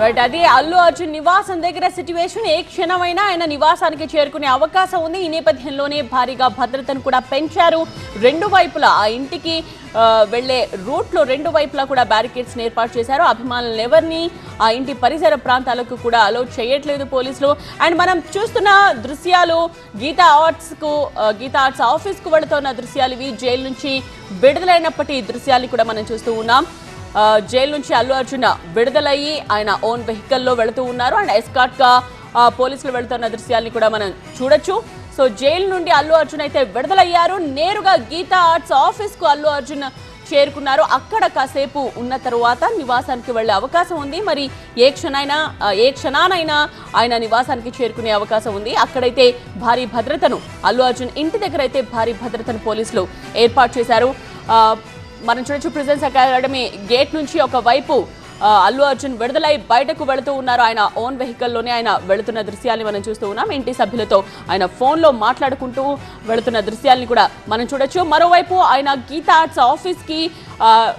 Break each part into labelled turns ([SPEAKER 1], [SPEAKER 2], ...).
[SPEAKER 1] Right అది అల్లు అర్జున్ నివాసం దగ్గర సిచ్యువేషన్ ఏ క్షణమైనా ఆయన నివాసానికి చేరుకునే అవకాశం ఉంది. ఈ నేపథ్యంలోనే భారీగా భద్రతను కూడా పెంచారు. రెండు వైపులా ఆ ఇంటికి వెళ్ళే రూట్లో రెండు వైపులా కూడా బ్యారికేడ్స్ ఏర్పాటు చేశారు. అభిమానులు ఎవరిని ఆ ఇంటి పరిసర ప్రాంతాలకు కూడా అలో చేయట్లేదు పోలీసులు. అండ్ మనం చూస్తున్న దృశ్యాలు గీతా ఆర్ట్స్కు గీతా ఆర్ట్స్ ఆఫీస్కు వెళుతున్న దృశ్యాలు ఇవి. జైలు నుంచి విడుదలైనప్పటి దృశ్యాలు కూడా మనం చూస్తూ ఉన్నాం. జైలు నుంచి అల్లు అర్జున్ విడుదలయ్యి ఆయన ఓన్ వెహికల్లో వెళుతూ ఉన్నారు. అండ్ ఎస్కాట్గా పోలీసులు వెళుతున్న దృశ్యాల్ని కూడా మనం చూడొచ్చు. సో జైలు నుండి అల్లు అర్జున్ అయితే విడుదలయ్యారు. నేరుగా గీతా ఆర్ట్స్ ఆఫీస్కు అల్లు అర్జున్ చేరుకున్నారు. అక్కడ కాసేపు ఉన్న తరువాత నివాసానికి వెళ్ళే అవకాశం ఉంది. మరి ఏ క్షణైనా ఏ క్షణానైనా ఆయన నివాసానికి చేరుకునే అవకాశం ఉంది. అక్కడైతే భారీ భద్రతను అల్లు అర్జున్ ఇంటి దగ్గర అయితే భారీ భద్రతను పోలీసులు ఏర్పాటు చేశారు. మనం చూడొచ్చు ప్రిజన్స్ అకాడమీ గేట్ నుంచి ఒక వైపు అల్లు అర్జున్ విడుదలై బయటకు వెళుతూ ఉన్నారు. ఆయన ఓన్ వెహికల్లోనే ఆయన వెళుతున్న దృశ్యాల్ని మనం చూస్తూ ఉన్నాం. ఇంటి సభ్యులతో ఆయన ఫోన్లో మాట్లాడుకుంటూ వెళుతున్న దృశ్యాల్ని కూడా మనం చూడొచ్చు. మరోవైపు ఆయన గీతా ఆర్ట్స్ ఆఫీస్కి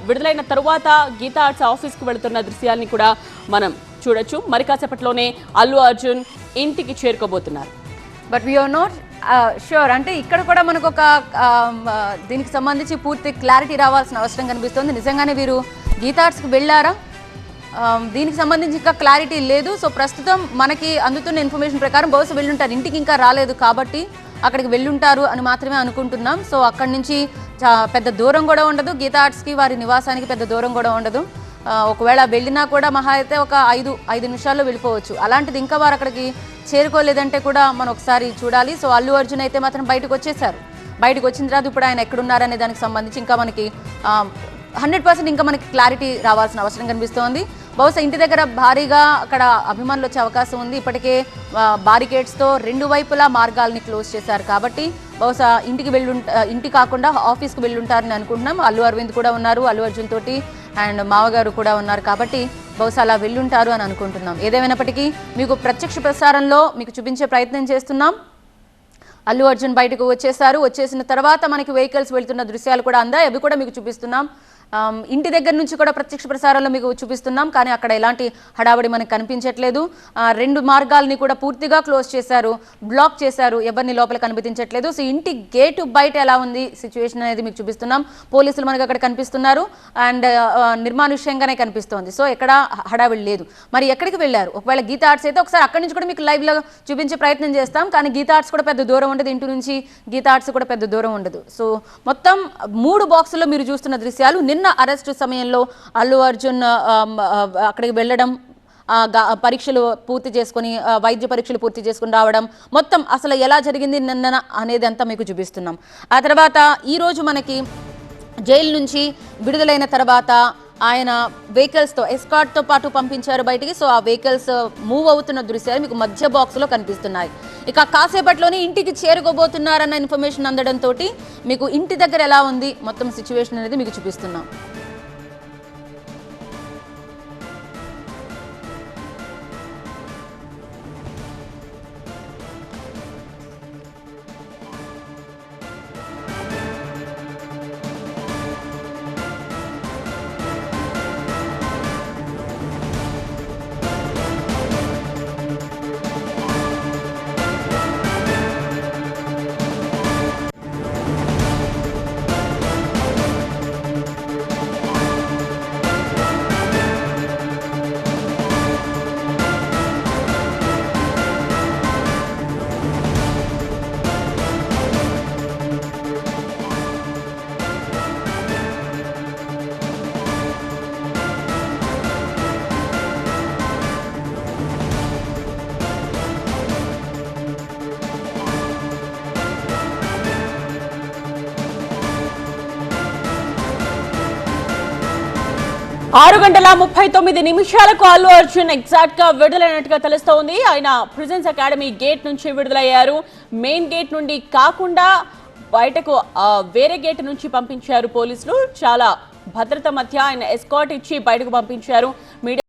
[SPEAKER 1] విడుదలైన తరువాత గీతా ఆర్ట్స్ ఆఫీస్కి వెళుతున్న దృశ్యాల్ని కూడా మనం చూడొచ్చు. మరి కాసేపట్లోనే అల్లు అర్జున్ ఇంటికి చేరుకోబోతున్నారు.
[SPEAKER 2] బట్ వీఆర్ నాట్ షూర్ అంటే ఇక్కడ కూడా మనకు ఒక దీనికి సంబంధించి పూర్తి క్లారిటీ రావాల్సిన అవసరం కనిపిస్తుంది. నిజంగానే వీరు గీతార్ట్స్కి వెళ్ళారా? దీనికి సంబంధించి ఇంకా క్లారిటీ లేదు. సో ప్రస్తుతం మనకి అందుతున్న ఇన్ఫర్మేషన్ ప్రకారం బహుశా వెళ్ళుంటారు. ఇంటికి ఇంకా రాలేదు కాబట్టి అక్కడికి వెళ్ళుంటారు అని మాత్రమే అనుకుంటున్నాం. సో అక్కడి నుంచి చా- పెద్ద దూరం కూడా ఉండదు. గీతా ఆర్ట్స్కి వారి నివాసానికి పెద్ద దూరం కూడా ఉండదు. ఒకవేళ వెళ్ళినా కూడా మహా అయితే ఒక ఐదు ఐదు నిమిషాల్లో వెళ్ళిపోవచ్చు. అలాంటిది ఇంకా వారు అక్కడికి చేరుకోలేదంటే కూడా మనం ఒకసారి చూడాలి. సో అల్లు అర్జున్ అయితే మాత్రం బయటకు వచ్చేసారు బయటకు వచ్చిన తర్వాత ఇప్పుడు ఆయన ఎక్కడున్నారనే దానికి సంబంధించి ఇంకా మనకి హండ్రెడ్ పర్సెంట్ ఇంకా మనకి క్లారిటీ రావాల్సిన అవసరం కనిపిస్తోంది. బహుశా ఇంటి దగ్గర భారీగా అక్కడ అభిమానులు వచ్చే అవకాశం ఉంది. ఇప్పటికే బారికేడ్స్తో రెండు వైపులా మార్గాల్ని క్లోజ్ చేశారు కాబట్టి బహుశా ఇంటికి వెళ్ళుంట ఇంటి కాకుండా ఆఫీస్కి వెళ్ళుంటారని అనుకుంటున్నాం. అల్లు అరవింద్ కూడా ఉన్నారు. అల్లు అర్జున్ తోటి అండ్ మావగారు కూడా ఉన్నారు కాబట్టి బహుశా అలా వెళ్ళుంటారు అని అనుకుంటున్నాం. ఏదేమైనప్పటికీ మీకు ప్రత్యక్ష ప్రసారంలో మీకు చూపించే ప్రయత్నం చేస్తున్నాం. అల్లు అర్జున్ బయటకు వచ్చేసారు వచ్చేసిన తర్వాత మనకి వెహికల్స్ వెళ్తున్న దృశ్యాలు కూడా అందాయి. అవి కూడా మీకు చూపిస్తున్నాం. ఇంటి దగ్గర నుంచి కూడా ప్రత్యక్ష ప్రసారంలో మీకు చూపిస్తున్నాం. కానీ అక్కడ ఎలాంటి హడావడి మనకు కనిపించట్లేదు. రెండు మార్గాల్ని కూడా పూర్తిగా క్లోజ్ చేశారు. బ్లాక్ చేశారు. ఎవరిని లోపల కనిపించట్లేదు. సో ఇంటి గేటు బయట ఎలా ఉంది సిచ్యువేషన్ అనేది మీకు చూపిస్తున్నాం. పోలీసులు మనకు అక్కడ కనిపిస్తున్నారు. అండ్ నిర్మానుష్యంగానే కనిపిస్తోంది. సో ఎక్కడ హడావిడి లేదు. మరి ఎక్కడికి వెళ్ళారు? ఒకవేళ గీత ఆర్ట్స్ అయితే ఒకసారి అక్కడి నుంచి కూడా మీకు లైవ్లో చూపించే ప్రయత్నం చేస్తాం. కానీ గీత ఆర్ట్స్ కూడా పెద్ద దూరం ఉండదు ఇంటి నుంచి గీతా ఆర్ట్స్ కూడా పెద్ద దూరం ఉండదు. సో మొత్తం మూడు బాక్సుల్లో మీరు చూస్తున్న దృశ్యాలు నిన్న అరెస్ట్ సమయంలో అల్లు అర్జున్ అక్కడికి వెళ్ళడం పరీక్షలు పూర్తి చేసుకొని వైద్య పరీక్షలు పూర్తి చేసుకుని రావడం మొత్తం అసలు ఎలా జరిగింది నిన్న అనేది అంతా మీకు చూపిస్తున్నాం. ఆ తర్వాత ఈరోజు మనకి జైలు నుంచి విడుదలైన తర్వాత ఆయన వెహికల్స్తో ఎస్కాట్తో పాటు పంపించారు బయటికి. సో ఆ వెహికల్స్ మూవ్ uh, అవుతున్న దృశ్యాలు మీకు మధ్య బాక్స్లో కనిపిస్తున్నాయి. ఇక కాసేపట్లోనే ఇంటికి చేరుకోబోతున్నారన్న ఇన్ఫర్మేషన్ అందడంతో మీకు ఇంటి దగ్గర ఎలా ఉంది? మొత్తం సిచ్యువేషన్ అనేది మీకు చూపిస్తున్నాం.
[SPEAKER 1] ఆరు గంటల ముప్పై తొమ్మిది నిమిషాలకు అల్లు అర్జున్ ఎగ్జాక్ట్గా విడుదలైనట్టుగా తెలుస్తోంది. ఆయన ప్రిజన్స్ అకాడమీ గేట్ నుంచి విడుదలయ్యారు. మెయిన్ గేట్ నుండి కాకుండా బయటకు వేరే గేట్ నుంచి పంపించారు పోలీసులు. చాలా భద్రత మధ్య ఆయన ఎస్కాట్ ఇచ్చి బయటకు పంపించారు. మీడియా